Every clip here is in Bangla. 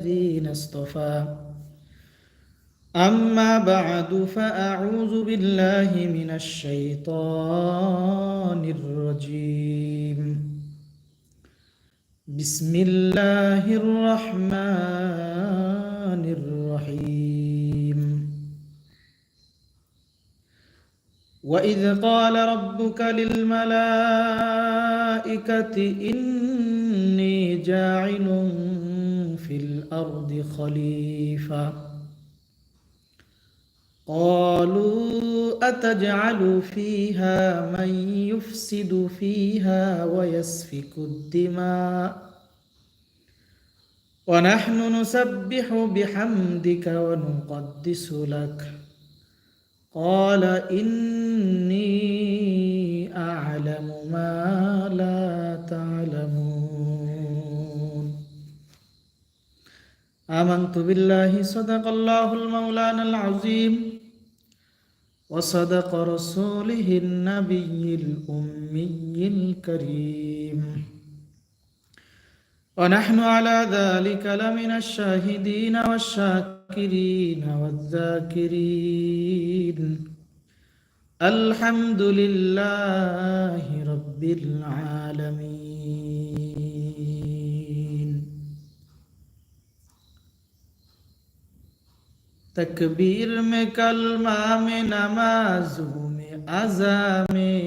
الذين اصطفى. أما بعد فأعوذ بالله من الشيطان الرجيم. بسم الله الرحمن الرحيم. وإذ قال ربك للملائكة إني جاعل في الأرض خليفة. قالوا أتجعل فيها من يفسد فيها ويسفك الدماء. ونحن نسبح بحمدك ونقدس لك. قال آمنت بالله صدق الله المولانا العظيم وصدق رسوله النبي الأمي الكريم ونحن على ذلك لمن الشاهدين والشاكرين والذاكرين الحمد لله رب العالمين تکبیر میں کلمہ میں نمازوں میں عزا میں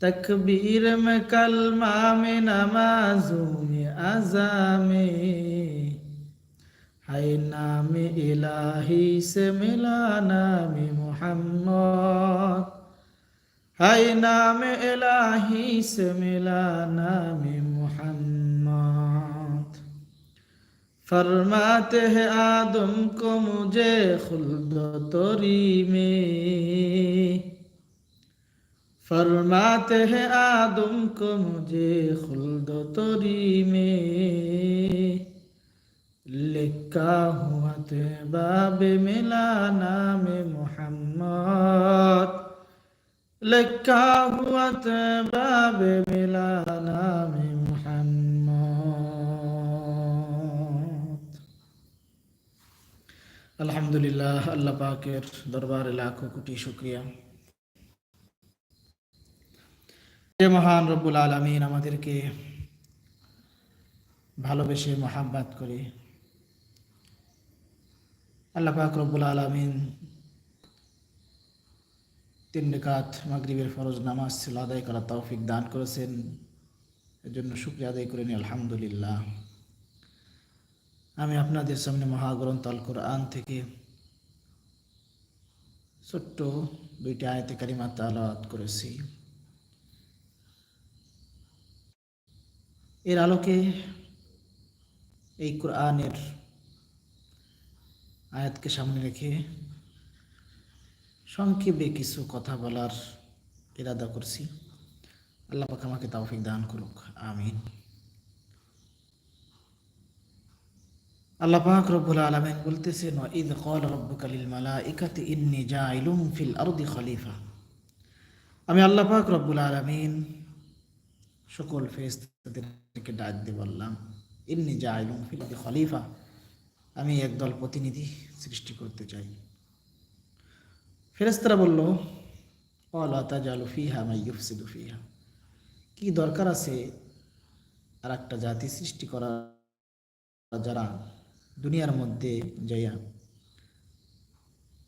تکبیر میں کلمہ میں نمازوں میں عزا میں ہے نام الہی سے ملا نام محمد ہے نام الہی سے ملا نام محمد फरमाते हैं आदम को मुझे खुल्द तोरी में फरमाते हैं आदम को मुझे खुल्द तोरी में लिखा हुआ ते बाब मिला नाम मोहम्मद लिखा हुआ ते बाब मिला नाम আলহামদুলিল্লাহ, আল্লাহ পাকের দরবারে লাখো কোটি শুক্রিয়া। যে মহান রব্বুল আলমিন, আমাদেরকে ভালোবেসে মহাব্বাত করে। আল্লাহ পাক রব্বুল আলমিন তিন রেখাত মাগরিবের ফরজ নামাজ ছিল আদায় করা তৌফিক দান করেছেন। এর জন্য শুক্রিয়া আদায় করে নি আলহামদুলিল্লাহ। আমি আপনাদের সামনে মহাগ্রন্থ আল কোরআন থেকে ছোট্ট দুইটি আয়তে কারিমা তালাওয়াত করেছি। এর আলোকে এই কোরআনের আয়াতকে সামনে রেখে সংক্ষেপে কিছু কথা বলার ইরাদা করছি। আল্লাহ পাক আমাকে তাওফিক দান করুক। আমিন। আল্লাহ পাক রব্বুল আলামিন বলতেছেন ঈদ ক্বাল রাব্বুকা লিল মালাইকাতি, ইন্নী জাইলুম ফিল আরদি খলিফা। আমি আল্লাহ পাক রব্বুল আলামিন সকল ফেরেশতাদেরকে ডাক দিয়ে বললাম, ইন্নী জাইলুম ফিল আরদি খলিফা। আমি একদল প্রতিনিধি সৃষ্টি করতে চাই। ফেরেস্তারা বলল অলা তাজালু ফিহা মাই ইউফসিদু ফিহা। কি দরকার আছে আর একটা জাতি সৃষ্টি করা যারা দুনিয়ার মধ্যে যাইয়া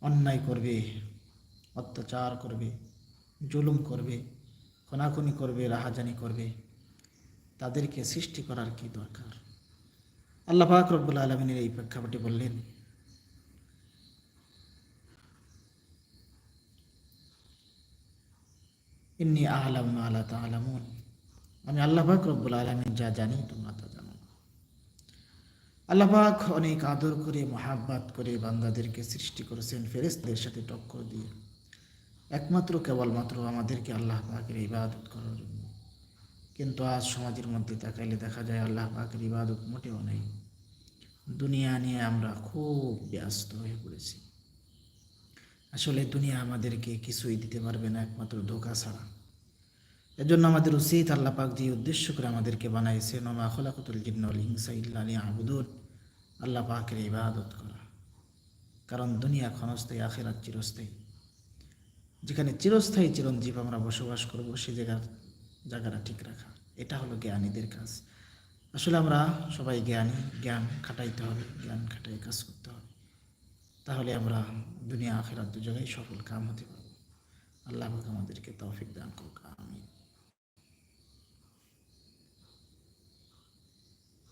অন্যায় করবে, অত্যাচার করবে, জুলুম করবে, খনাখনি করবে, রাহাজানি করবে, তাদেরকে সৃষ্টি করার কি দরকার? আল্লাহ পাক রব্বুল আলমিনের এই প্রেক্ষাপটে বললেন, ইন্নি আহলাম আল্লাহ তালামুন। আমি আল্লাহ পাক রব্বুল আলমিন যা জানি তোমরা তা জানো আল্লাহ পাক অনেক আদর করে, মহাব্বাত করে বান্দাদেরকে সৃষ্টি করেছেন ফেরেস্তাদের সাথে টক্কর দিয়ে। একমাত্র, কেবলমাত্র আমাদেরকে আল্লাহ পাকের ইবাদত করার জন্য। কিন্তু আজ সমাজের মধ্যে তাকাইলে দেখা যায় আল্লাহ পাকের ইবাদত মোটেও নেই। দুনিয়া নিয়ে আমরা খুব ব্যস্ত হয়ে পড়েছি। আসলে দুনিয়া আমাদেরকে কিছুই দিতে পারবে না, একমাত্র ধোকা ছাড়া। এজন্য আমাদের উচিত আল্লাহ পাক যে উদ্দেশ্য করে আমাদেরকে বানাইছে নমা খোলাকুতুল জিন্নল হিংসা ইল্লা আবুদুন আল্লাহ পাকের ইবাদত করা। কারণ দুনিয়া ক্ষণস্থায়ী, আখেরাত চিরস্থায়ী। যেখানে চিরস্থায়ী চিরঞ্জীব আমরা বসবাস করব, সে জায়গার জায়গাটা ঠিক রাখা। এটা হলো জ্ঞানীদের কাজ। আসলে আমরা সবাই জ্ঞানী, জ্ঞান খাটাইতে হবে, জ্ঞান খাটাই কাজ করতে হবে। তাহলে আমরা দুনিয়া, আখেরাত দু জায়গায় সফল কাম হতে পারব। আল্লাহ আমাদেরকে তৌফিক দান করুক আমি